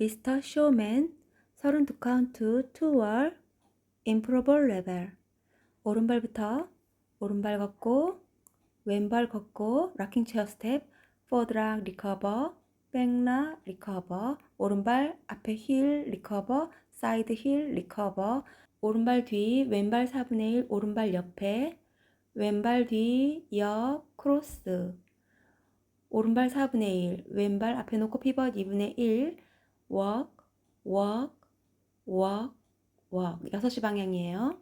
미스터 쇼맨 32카운트 투월 임프로볼 레벨. 오른발부터 오른발 걷고 왼발 걷고 락킹 체어 스텝 포드락 리커버 백락 리커버 오른발 앞에 힐 리커버 사이드 힐 리커버 오른발 뒤 왼발 4분의 1 오른발 옆에 왼발 뒤 옆 크로스. 오른발 4분의 1 왼발 앞에 놓고 피벗 2분의 1 walk walk walk walk. 6시 방향이에요.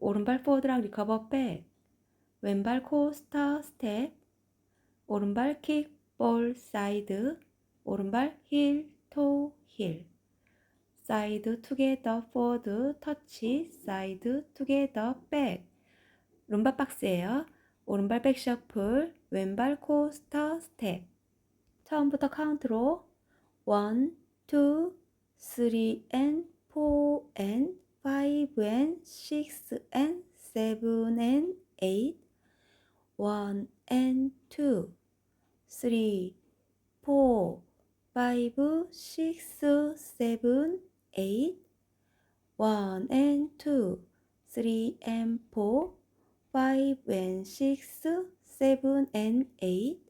오른발 포드락 리커버 백 왼발 코스터 스텝 오른발 킥 볼 사이드 오른발 힐 토 힐 사이드 투게더 포드 터치 사이드 투게더 백 룸바 박스예요. 오른발 백 셔플 왼발 코스터 스텝 처음부터 카운트로 1, 2, 3 and 4 and 5 and 6 and 7 and 8 1 and 2 3 4 5 6 7 8 1 and 2 3 and 4 5 and 6 7 and 8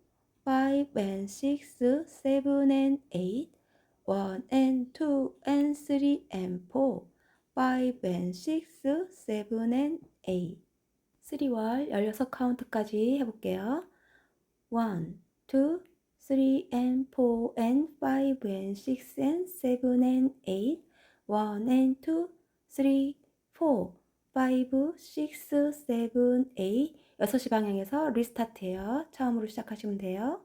5 and 6 7 and 8 1 and 2 and 3 and 4 5 and 6 7 and 8 3월 16카운트까지 해볼게요. 1, 2, 3 and 4 and 5 and 6 and 7 and 8 1 and 2, 3, 4 5, 6, 7, 8 6시 방향에서 리스타트해요. 처음으로 시작하시면 돼요.